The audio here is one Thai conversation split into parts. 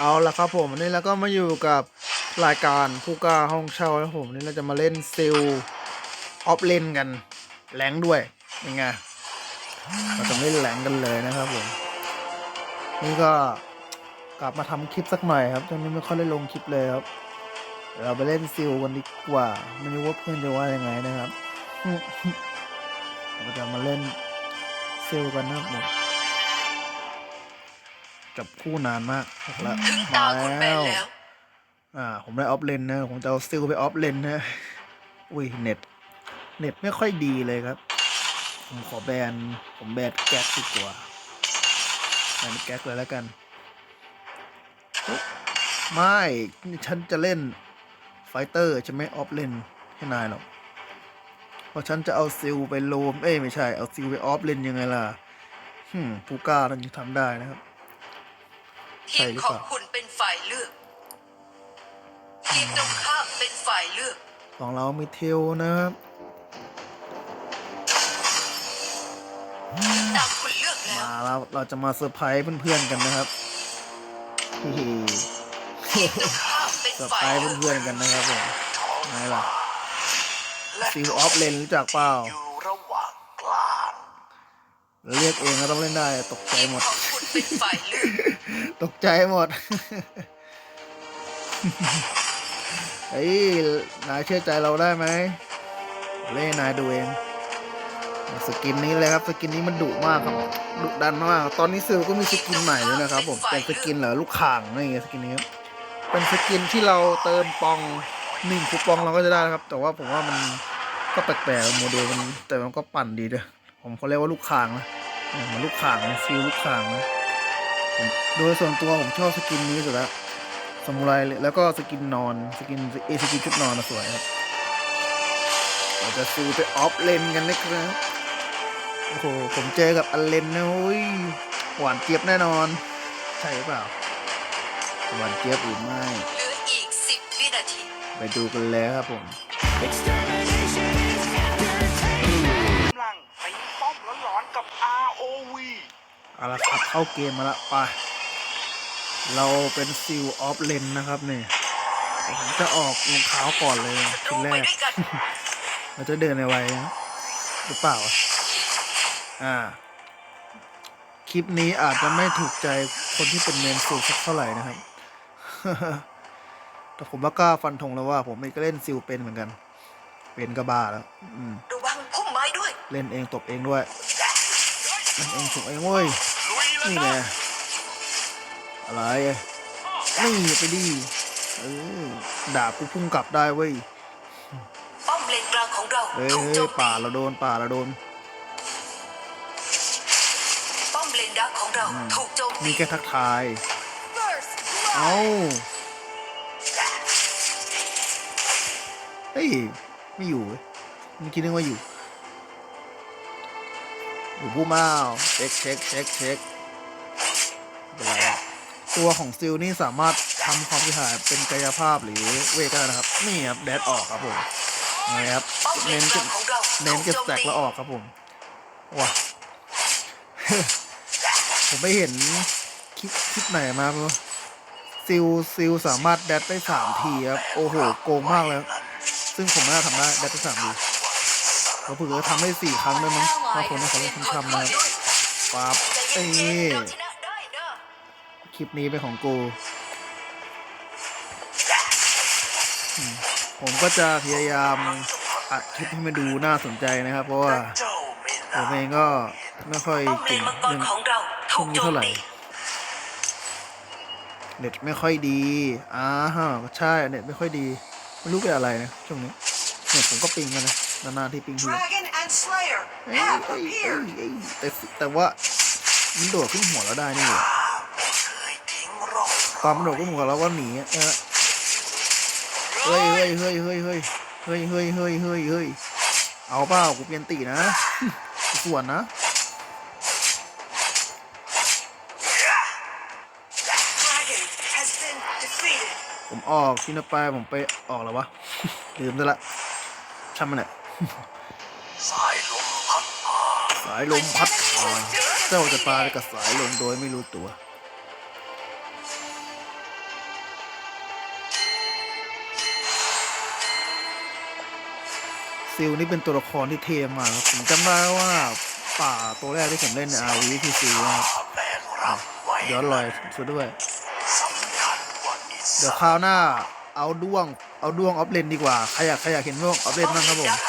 เอาละครับผมวันนี้เราก็มาอยู่กับรายการผู้กล้าห้องเช่านะครับผมวันนี้เราจะมาเล่นซิลออฟเลนกันแรงด้วยยังไงเราจะเล่นแรงกันเลยนะครับผมนี่ก็กลับมาทำคลิปสักหน่อยครับตอนนี้ไม่ค่อยได้ลงคลิปเลยครับเดี๋ยวเราไปเล่นซิลกันดีกว่าไม่รู้ว่าเพื่อนจะว่ายังไงนะครับเราจะมาเล่นซิลกันนะครับผม จับคู่นานมากแล้วถึงตาคุณแมแล้นวแล้วอ่าผมได้ออฟเลนนะผมจะเอาซิลไปออฟเลนนะอุ้ยเน็ตเน็ตไม่ค่อยดีเลยครับ ผมขอแบนผมแบนแก๊กดีกว่าแบนแก๊กเลยแล้วกันเฮ้ยไม่นี่ฉันจะเล่นไฟเตอร์จะไม่ออฟเลนให้นายหรอกเพราะฉันจะเอาซิลไปโลมเอ้ยไม่ใช่เอาซิลไปออฟเลนยังไงล่ะฮึมผู้กล้านั่นยังทำได้นะครับ ทีใช่มหรือขอเปงล่าคุณเป็นฝ่ายเลือก ทีมตรงข้ามเป็นฝ่ายเลือก ของเรามีเทลนะครับตามคุณเลือกแล้ว มาแล้วเราจะมาเซอร์ไพรส์เพื่อนๆกันนะครับฮิฮิทีมตรงข้ามเป็นเซอร์ฝ่าไพรยส์เลือกเพื่อนๆกันนะครับผมไงล่ะซิลออฟเลนรู้จักเปล่าอยู่ระหว่างกลางเรียกเองก็ต้องเล่นได้ตกใจทีมหมดของคุณเป็นฝ่ายเลือก ตกใจหมด เฮ้ย นายเชื่อใจเราได้ไหม เล่นนายดูเอง สกินนี้เลยครับ สกินนี้มันดุมากครับ ดุดันมาก ตอนนี้ซิลก็มีสกินใหม่ด้วนะครับ ผม เป็นสกินเหรอลูกข่างอะไรเงี้ยสกินนี้ครับเป็นสกินที่เราเติมปองหนึ่งคูปองเราก็จะได้นะครับ แต่ว่าผมว่ามันก็แปลกๆโมเดลมันแต่มันก็ปั่นดีด้วยผมเขาเรียกว่าลูกข่างนะมันลูกข่างนะฟิลลูกข่างนะ ผมโดยส่วนตัวผมชอบสกินนี้สุดแล้วสมุไรเลยแล้วก็สกินนอนสกินเอสกินชุดนอนนะสวยครับเราจะซื้อไปออฟเลนกันนะครับโอ้โหผมเจอกับอันเลนนะโอ้ยหวานเจี๊ยบแน่นอน ใช่หรือเปล่าหวานเจี๊ยบหรือไม่เหลืออีกสิบวินาทีไปดูกันเลยครับผมกำลังตีป้อมร้อนๆกับ ROV เอาละครับเข้าเกมมาละไปเราเป็นซิลออฟเลนนะครับเนี่ยผมจะออกรองเท้าก่อนเลยดูทีแรไปกด้วยกันเราจะเดินในไวนะหรือเปล่า อ่า คลิปนี้อาจจะไม่ถูกใจคนที่เป็นเมนซิลสักเท่าไหร่นะครับ แต่ผมว่ากล้าฟันธงแล้วว่า ผมไม่ก็เล่นซิลเป็นเหมือนกัน เป็นกระบาแล้ว อืมระวังพุ่มไม้ด้วย เล่นเองตบเองด้วย เล่นเองถูกเองเว้ยลุยแล้วนี่นะไงอะไรอะนี่ไปดิเออด่ากูพุ่งกลับได้เว้ยป้อมเลนกลางของเราเฮ้ยถูกเฮ้โจยมตีป่าเราโดนป่าเราโดนป้อมเลนดักของเราถูกโจมตีมีแค่ทักทายเอาเฮ้ยไม่อยู่เว้ยเมื่อกี้นึกว่าอยู่ อยู่ผู้มาเช็คเช็คเช็คเช็คเป็นไรอะตัวของซิลนี่สามารถทำความเสียหายเป็นกายภาพหรือเวก็ได้นะครับ นี่ครับแดดออกครับผมนี่ครับเน้นเก็บเน้นเก็บโจสมแตกแล้วออกครับผมว้าผมไม่เห็นคลิปคลิปไหนมาไม่รู้ซิลซิลสามารถแดดได้สามทีครับโอ้โหโกงมากเลยซึ่งผมไม่น่าทำได้แดดได้สามทีเราเผื่อทำได้สี่ครั้งได้มั้ง ถ้าคนที่เขาเป็นคนทำนะครับปั๊บเอ้ยคลิปนี้เป็นของกู ผมก็จะพยายามอัดคลิปให้มันดูน่าสนใจนะครับ เพราะว่าผมเองก็ไม่ค่อยเก่งเรื่องของเราช่วงกนี้เท่าไหร่เน็ตไม่ค่อยดีอ่าฮะใช่เน็ตไม่ค่อยดีไม่รู้เป็นอะไรนะช่วงนี้เน็ตผมก็ปิงกันนะนานๆที่ปิงที Giant Slayer have appeared. แต่แต่ว่ามันโดดขึ้นหัวเราได้นี่หว่าเคยทิ้งร่องตอนมันโดดขึ้นหัวเราก็หนีเออเฮ้ยเฮ้ยเฮ้ยเฮ้ยเฮ้ยเฮ้ยเฮ้ยเฮ้ยเฮ้ยเฮ้ยเอาเปล่ากูเปลี่ยนตีนะส่วนนะผมออกที่นไปผมไปออกแล้ววะลืมซะละช่างมันแหละ สายลมพัดพาสายลมพัดพาเจ้าจะตายกับสายลมโดยไม่รู้ตัว ซิลนี่เป็นตัวละครที่เทมากครับผมจำได้ว่าป่าตัวแรกที่ผมเล่นในอาวีที่ซิลครับย้อนรอยสุดด้วย เดี๋ยวคราวหน้าเอาด้วงเอาด้วงออฟเลนดีกว่า ใครอยากใครอยากเห็นด้วงออฟเลนบ้างครับผม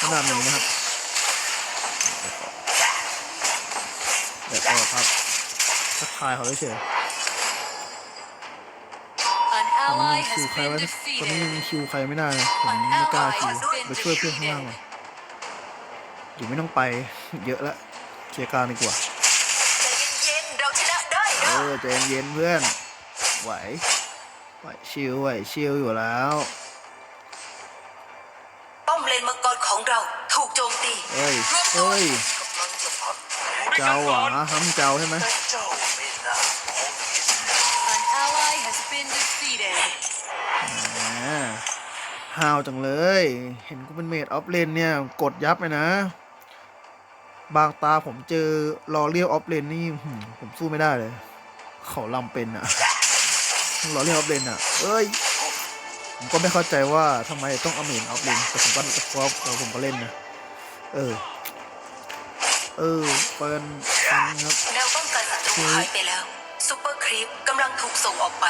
ของเราขนาดนี้นะครับเดี๋ยวก็ครับทักทายเขาเฉย An ๆผม ally คิว has ใคร been ไว้ตอนนี้ยัง defeated. คิวใครไม่ได้เลยผมไม่กล้าคิวไปช่วยเพื่อนข้างล่างเลยอยู่ไม่ต้องไปเยอะละเคลียร์กลางดีกว่าใจเย็นๆเราชนะได้เอนะอใจเย็นๆเพื่อนไหวไหวชิวไหวชิวอยู่แล้ว มตีเฮ้ยเฮ้ยกำลังจะพักแผลเจ้าหรอทำเจ้าใช่ไหม แต่เจ้าไม่น่าของอิส An ally has been defeated. แหมฮาวจังเลย เห็นกูเป็นเมดออฟเลนเนี่ย กดยับเลยนะ บางตาผมเจอรอเรียลออฟเลนนี่หืมผมสู้ไม่ได้เลย เขาลำเป็นอะรอเรียลออฟเลนอะเอ้ย ผมก็ไม่เข้าใจว่าทำไมต้องเอาเมดออฟเลนแต่ผมก็ก็ผมก็เล่นนะ เออ เออ เปินฟันครับแนวป้องกันศัตรูหายไปแล้วซูเปอร์ครีปกำลังถูกส่งออกไป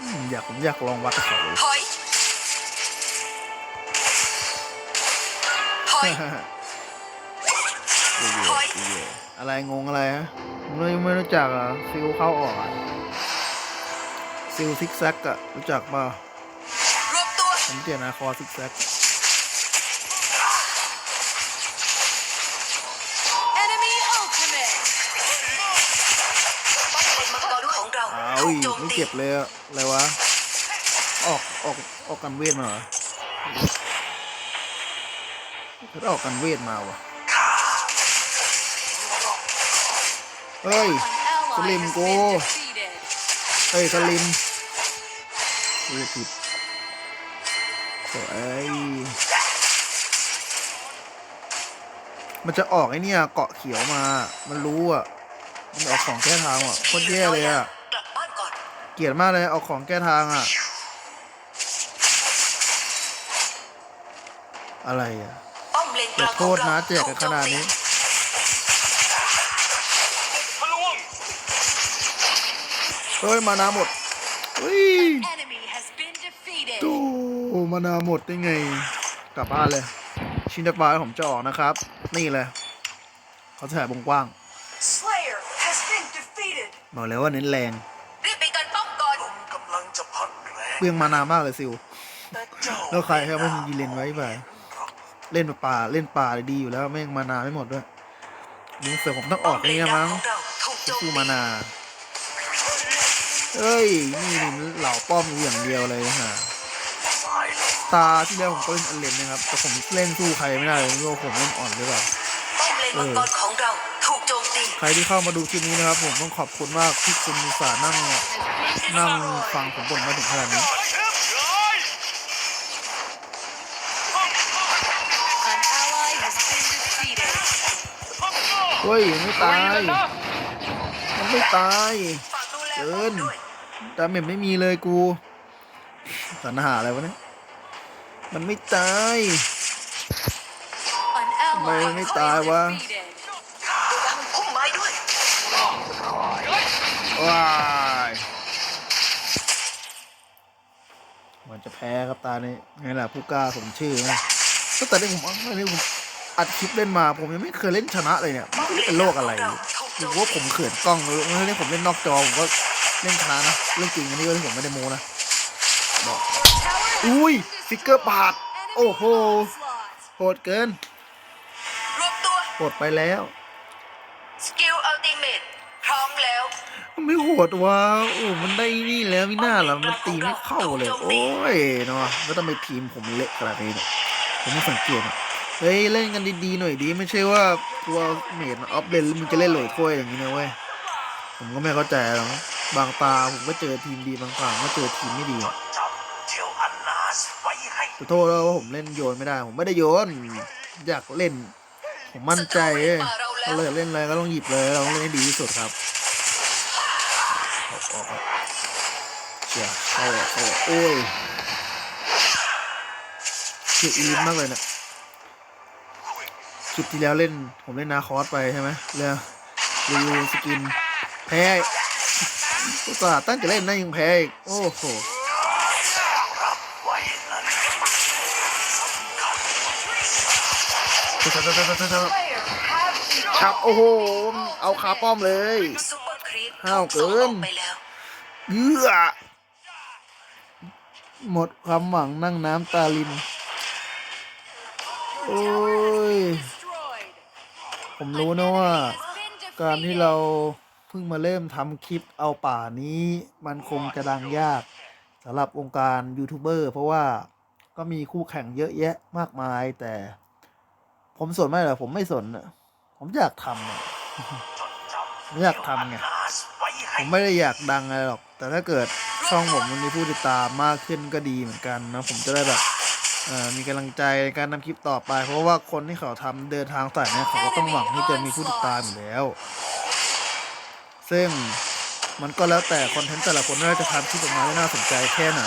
อืมอยากผมอยากลองวัดกับเขาเลยถอย ถอย เย่ๆถอย เย่ๆอะไรงงอะไรฮะไม่ไม่รู้จักอะซิลเข้าออกอะซิลซิกแซกอะรู้จักป่ะรวบตัวผมเตียนาคอซิกแซก เราอ้าวถูกโจมไม่ตีเจ็บเลยอะอะไรวะ ออกออกออกกันเวทมาเหรอเขาออกกันเวทมาวะเฮ้ย An ally Slim has กู been defeated. เฮ้ยสลิมพูดผิดโอ้ยมันจะออกไอ้เนี่ยเกาะเขียวมา มันรู้อะ มันออกของแก้ทางอะโคตรแย่เลยอะ เกลียดมากเลย เอาของแก้ทางอะ อะไรอะป้อมเลนกอย่าลางโทของษเรานะแจกกันขนาดนี้ทะลวงเฮ้ย มานาหมดเฮ้ย Enemy has been defeated. ดูมานาหมดได้ไง กลับบ้านเลย ชินดาปาผมจะออกนะครับ นี่เลย เขาจะถ่ายวงกว้าง Slayer has been defeated. บอกเลยว่าเน้นแรง เปลืองมานามากเลยซิวแต่เจ้าแล้วใครครับไม่มีเลนไว้ไปเล่นป่าเล่นป่าดีอยู่แล้วแม่งมานาไม่หมดด้วยลุงเสือผมต้องออกนี่มั้งของเราถูกโจมสู้ตีมานาเอ้ยนี่นี่เหล่าป้อมอยู่อย่างเดียวเลยฮะสายลมตาที่แล้วผมก็เล่นอันเลนนะครับแต่ผมเล่นสู้ใครไม่ได้เลยไม่รู้ว่าผมเล่นอ่อนหรือเปล่าป้อมเลนมังกรขอ ใครที่เข้ามาดูคลิปนี้นะครับ ผมต้องขอบคุณมากที่คุณอุตส่าห์นั่งนั่งฟังผมบ่นมาถึงขนาดนี้เฮ้ยยังไม่ตาย มันไม่ตายเกิป้อมนด้วยดาเมจไม่มีเลยกูสรรหาอะไรวะเนี่ยมันไม่ตายทำไมไม่ตายวะวังพุ่มไม้ด้วย ว้ายมันจะแพ้ครับตานี้ไงล่ะผู้กล้าสมชื่อนะตั้งแต่ที่ผมตั้งแต่ที่ผมอัดคลิปเล่นมา ผมยังไม่เคยเล่นชนะเลยเนี่ยไม่รู้เป็นโรคอะไรหรือว่าผมเขินกล้องหรือว่าเล่นผมเล่นนอกจอผมก็เล่นชนะนะเรื่องจริงอันนี้ก็ที่ผมไม่ได้โม้นะบอกอุ้ยฟิกเกอร์ปาดโอ้โหโหดเกินโหดไปแล้ว ไม่โหดวะโอ้มันได้นี่แล้วมิน่าล่ะมันตีไม่เข้าเลย โอ้ยเนาะแล้วทำไมทีมผมเละขนาดนี้เนี่ยผมไม่สังเกตอะเฮ้ยเล่นกันดีๆหน่อยดีไม่ใช่ว่าตัวเมดออฟเลนมึงจะเล่นโหลอยถ้วยอย่างนี้นะเว้ยผมก็ไม่เข้าใจหรอกบางตาผมก็เจอทีมดีบางครั้งก็เจอทีมไม่ดีขอโทษแล้วว่าผมเล่นโยนไม่ได้ ผมไม่ได้โยน อยากเล่น ผมมั่นใจเว้ยเราเลยเล่นอะไรก็ต้องหยิบเลยเราต้องเล่นให้ดีที่สุดครับออกออกออก เชี่ยเข้าเข้าโอ้ยเชี่ยอีมากเลยนี่ยลิปที่แล้วเล่นผมเล่นนาคอสไปใช่ไหมเรื่องรีวิวสกิน แพ้อุตส่าห์ตั้งใจเล่นนะยังแพ้อีกโอ้โหชับโอ้โห เอาคาป้อมเลยซุปเปอร์ครีปห้าวเกิน ถูส่งออไปแล้อหมดความหวังนั่งน้ำตาลิน โอ้ย ผมรู้นะว่า การที่เราเพิ่งมาเริ่มทำคลิปเอาป่านี้ มันคงจะดังยากสำหรับวงการยูทูบเบอร์เพราะว่าก็มีคู่แข่งเยอะแยะมากมายแต่ ผมสนไหมเหรอผมไม่สนผมอยากทำอะจดจำไม่อยากทำไง ผมไม่ได้อยากดังอะไรหรอก แต่ถ้าเกิดช่องผมมันมีผู้ติดตามมากขึ้นก็ดีเหมือนกันนะผมจะได้แบบมีกำลังใจในการทำคลิปต่อไป เพราะว่าคนที่เขาทำเดินทางสายเนี่ยเขาก็ต้องหวังที่จะมีผู้ติดตามอยู่แล้ว ซึ่งมันก็แล้วแต่คอนเทนต์แต่ละคนว่าจะทำคลิปออกมาได้น่าสนใจแค่ไหน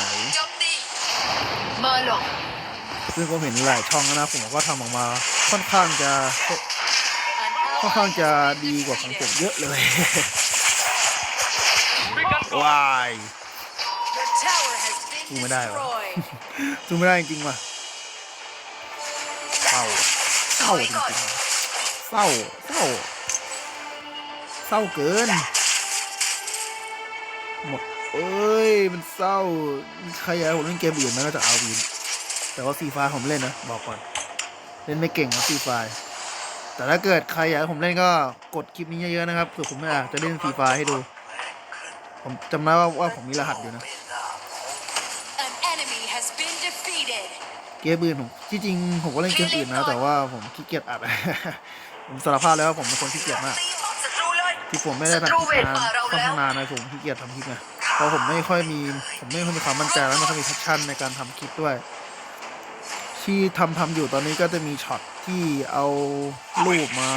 ซึ่งผมเห็นหลายช่องนะผมก็ทำออกมา ค่อนข้างจะค่อนข้างจะดีกว่าของผมเยอะเลย ว้าย Your tower has been สู้ไม่ได้วะ destroyed. สู้ไม่ได้จริงๆว่ะเศร้าเศร้าจริงๆเศร้าเศร้าเศร้าเกินหมดเอ้ย มันเศร้า ใครอยากให้ผมเล่นเกมอื่นไหมก็จะเอาวินแต่ว่าซีฟ้าผมเล่นนะ บอกก่อน เล่นไม่เก่งนะซีฟ้าแต่ถ้าเกิดใครอยากให้ผมเล่นก็กดคลิปนี้เยอะๆนะครับเผื่อผมไม่อาจจะเล่นซีฟ้าให้ดู ผมจำได้ว่าว่าผมมีรหัสอยู่นะ An enemy has been defeated. เกมอื่นผมที่จริงผมก็เล่นเกมอื่นนะแต่ว่าผมขี้เกียจอัดผมสารภาพแล้วว่าผมเป็นคนขี้เกียจมากตีป้อมศัตรูเลยที่ผมไม่ได้ทำคลิปนานค่อนข้างนานนะผมขี้เกียจทำคลิปไงเพราะผมไม่ค่อยมีผมไม่ค่อยมีความมั่นใจและไม่ค่อยมีแพชชั่นในการทำคลิปด้วย ที่ทำทำอยู่ตอนนี้ก็จะมีช็อตที่เอารูปมา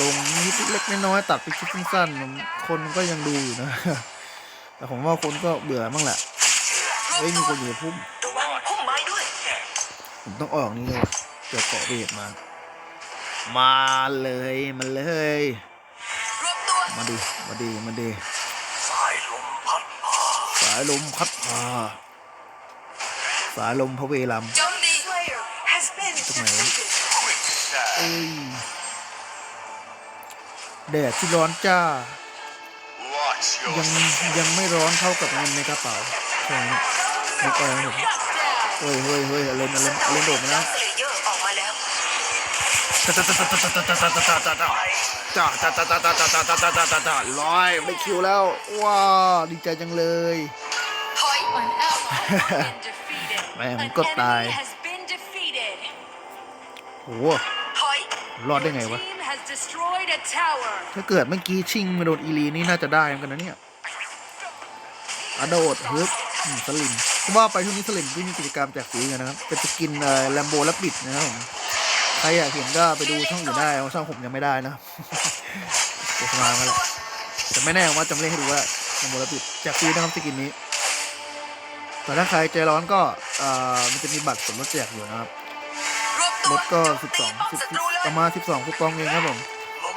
ลงนิดเล็กน้อยๆตัดไปคลิปสั้นๆคนก็ยังดูอยู่นะ แต่ผมว่าคนก็เบื่อบ้างแหละเฮ้ยมีคนอยู่ในพุ่มระวังพุ่มไม้ด้วยผมต้องออกนี่เลยเกิดเกาะเวทมา มาเลยมาเลยรวมตัวมาดิมาดิมาดิสายลมพัดพาสายลมพัดพาสายลมพระเวลมโจมตี Slayer has been Come on. defeated. เอ้ย แดดที่ร้อนจ้า ยังยังไม่ร้อนเท่ากับเงินในกระเป๋าใช่ไหมไม่ไปนะผมเฮ้ยเฮ้ยเฮ้ยอเลนอเลนอเลนโดดมาแล้วสเลเยอร์ออกมาแล้วจ้าจ้าจ้าจ้าจ้าจ้าจ้าจ้าจ้าจ้าจ้าจ้าจ้าจ้าจ้าจ้าจ้าจ้าร้อยได้คิวแล้ว ว้าดีใจจังเลยถอย An ally has been defeated. Man, An good die. enemy has been defeated. โหรอดได้ไงวะ ถ้าเกิดเมื่อกี้ชิงมาโดนอีลีนี่น่าจะได้เหมือนกันนะเนี่ยอโดดฮึบสลิมว่าไปช่วงนี้สลิมที่มีกิจกรรมแจกฟรีกันนะครับ เป็นสกินแลมโบและปิดนะครับผมใครอยากเห็นก็ไปดูช่องอื่นได้ช่องผมยังไม่ได้นะโฆษณามาแหละแต่ไม่แน่ว่าจะไม่เล่นให้ดูว่าแลมโบและปิดแจกฟรีนะครับสกินนี้แต่ถ้าใครใจร้อนก็มันจะมีบัตรส่วนลดแจกอยู่นะครับรวมตัวลดก็โจมสิบสองป้อมสิบศัตรูเลยประมาณสิบสองคูปองเองครับผม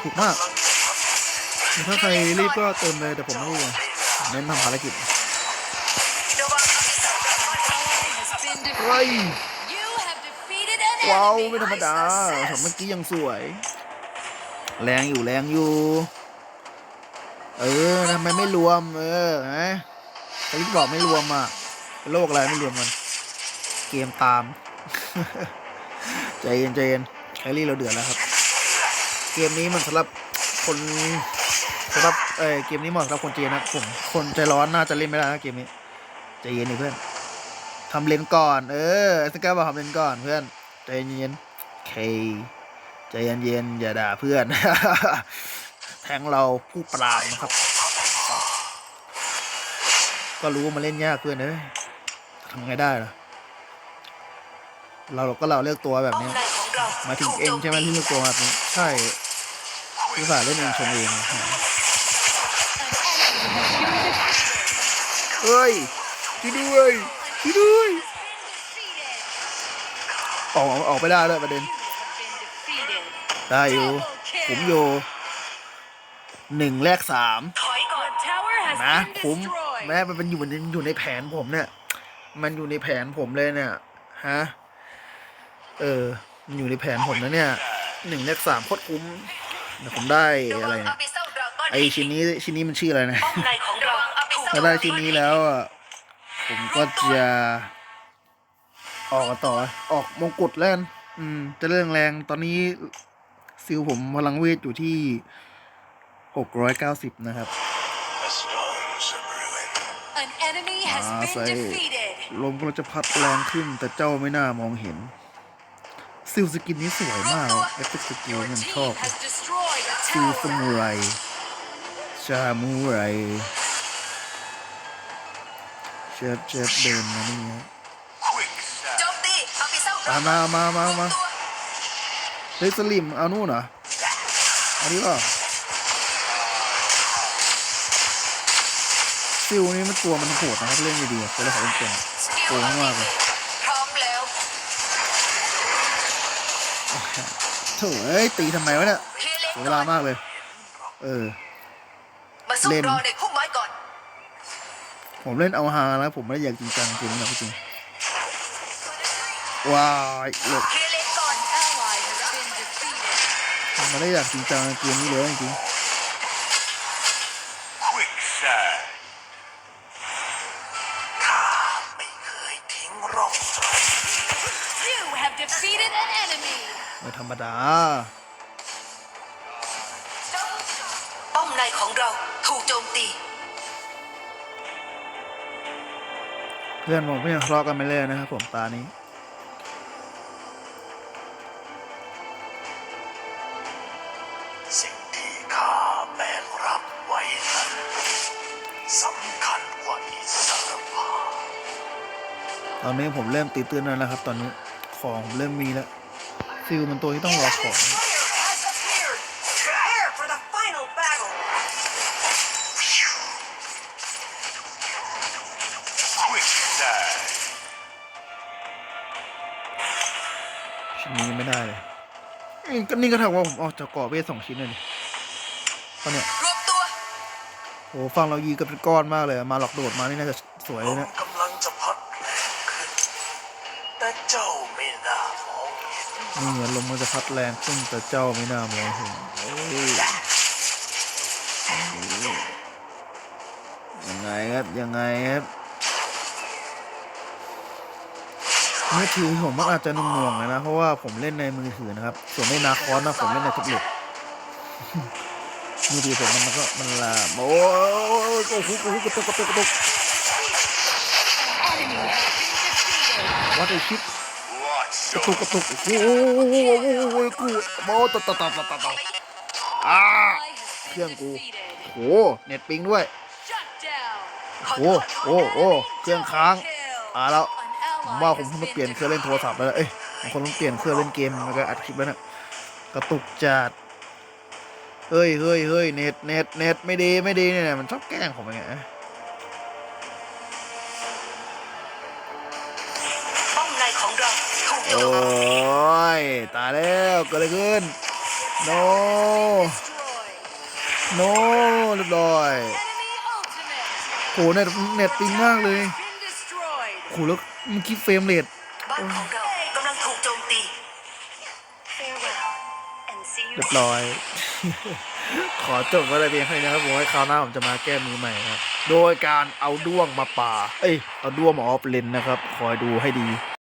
ถูกมาก ถ้าใครรีบก็เติมเลยแต่ผมไม่รีบไงเน้นทำภารกิจระวังมีสัตว์ Has been เฮ้ย defeated. You have defeated an ว้าว enemy. ไม่ธรรมดาทำเมื่อกี้ยังสวย แรงอยู่แรงอยู่ เออทำไมไม่รวม เออฮะคลิปบอกไม่รวมอะโลกอะไรไม่รวมกัน เกมตาม ใจเย็นใจเย็นแคลรี่เราเดือดแล้วครับ เกมนี้มันสำหรับคนสำหรับเออเกมนี้เหมาะสำหรับคนใจเย็นนะผมคนใจร้อนน่าจะเล่นไม่ได้นะเกมนี้ใจเย็นดิเพื่อนทำเลนก่อน เออสก้าบอกทำเลนก่อนเพื่อนใจเย็นเคใจเย็นๆอย่าด่าเพื่อน แทงเราผู้ปราบนะครับ ก็รู้ว่ามันเล่นยากเพื่อนเอ้ยทำไงได้ล่ะเราก็เราเลือกตัวแบบนี้ มาถึงเองใช่ไหมที่เลือกตัวแบบนี้ ใช่ ที่ฝ่าเล่นเองชงเองเฮ้ยช่วยด้วยช่วยด้วยออกออกไปได้เลยประเด็น ได้อยู่ผมอยู่หนึ่งแรกสามถอยก่อน Tower has นะ been ผม destroyed. แม้มันเป็นอยู่มันอยู่ในแผนผมเนี่ย มันอยู่ในแผนผมเลยเนี่ยฮะเออมันอยู่ในแผนผมนะเนี่ยหนึ่งเลขสามโคตรคุ้ม เดี๋ยวผมได้ระอะไรวังเนี่อายบิเซลดราก้อนไอชิ้นนี้ชิ้นนี้มันชื่ออะไรนะป้อมในของเราอบิเซลถ้าได้ชิ้นนี้แล้วอะผมก็จะออกต่อออกมงกุฎแล้วกันอืม จะเรื่องแรงตอนนี้ซิลผมพลังเวทอยู่ที่หกร้อยเก้าสิบนะครับ The storms of ruin. An enemy has Ah, been say. defeated. ลมกำลังจะพัดแรงขึ้นแต่เจ้าไม่น่ามองเห็นซิลสกินนี้สวยมากเอฟเฟกต์สกิล Your มัน team ชอบ has destroyed a ซิลส tower. มุไรชามูไรเชฟเชฟเดินมานี่ฮะ Quick โจ sound. มตีอบิเซลตามมามามามาเฮ้ยสลิมเอานู่นเหรอเอาดีป่ะซิลนี่มันตัวมันโหดนะครับเล่นดีๆตัวละครเก่งสกิลโกงมากเลยพร้อมแล้วโถ่เอ้ยตีทำไมวะเนี่ย เคลียร์เลนเสียเวก่อลานมากเลย เออ มาสู้เล่น รอในพุ่มไม้ก่อน ผมเล่นเอาฮาแล้วผมไม่ได้อยากจริงจังจริงนะพี่จริงว้ายหลบ เคลียร์เลนก่อน Ally has been defeated. ผมไม่ได้อยากจริงจังในเกมนี้เลยจริง Quick ในของเราถูกโจมตี เพื่อนผมก็ยังทะเลาะกันไม่เลิกนะครับผมตานี้สิ่งที่ข้าแบกรับไว้นั้นสำคัญกว่าอิสรภาพตอนนี้ผมเริ่มตีตื้นแล้วนะครับ ตอนนี้ของผมเริ่มมีแล้วซิลมันตัวที่ต้องรอของ ชิ้นนี้ไม่ได้เลยเอ้ยก็นี่ก็เท่ากับว่าผมออกจากเกาะเวทสองชิ้นเลยนี่ตอนเนี้ยรวมตัวโหฟังเรายีกันเป็นก้อนมากเลย มาหลอกโดดมานี่น่าจะสวยลเลยมเนะกำลังจะพัดแรงขึ้น แต่เจ้าไม่น่ามองเห็นนี่เหมือนลมมันจะพัดแรงขึ้นแต่เจ้าไม่น่ามองเห็นโอ้ยยังไงครับยังไงครับ มือถือผมอาจจะหน่วงๆเลยนะ เพราะว่าผมเล่นในมือถือนะครับ ส่วนในนาคอนนะผมเล่นในแท็บเล็ตมือถือผมมันก็มันลาโอ้ยโอ้โหโอ้โหกระตุกกระตุกกระตุก Enemy has been defeated. วัดไอชิปกระตุกกระตุกโอ้โหโอ้โหโอ้โหกูโอ้ตะตะตะตะตะตะอ่า Ally has been Keang cô. defeated. โหเน็ตปิงด้วยโอ้โอ้โอ้เครื่องค้างอ่าแล้ว ผมว่า has ผมต้องเปลี่ยนเครื่องเล่นโทรศัพท์แล้วเอ้ยผมคงต้องเปลี่ยนเครื่องเล่นเกมแล้วก็อัดคลิปแล้วเนี่ยกระตุกจัดเฮ้ยเฮ้ยเฮ้ยเน็ตเน็ตเน็ตไม่ดีไม่ดีเนี่ยมันชอบแกล้งผมไงป้อมในของเราถูกโอ้มตียตายแล้วเกิดอะไรขึ้น โน โนเรียบร้อยโหเน็ตเน็ตปิงมากเลยโหแล้ว มันคิดเฟรมเรทบ้านของเรากำลังถูกโจมตีเรียบร้อย ขอจบไว้เลยเพียงแค่นี้นะครับผมไว้คราวหน้าผมจะมาแก้มือใหม่ครับ โดยการเอาด้วงมาป่า เอ้ย เอาด้วงมาออฟเลนนะครับ คอยดูให้ดี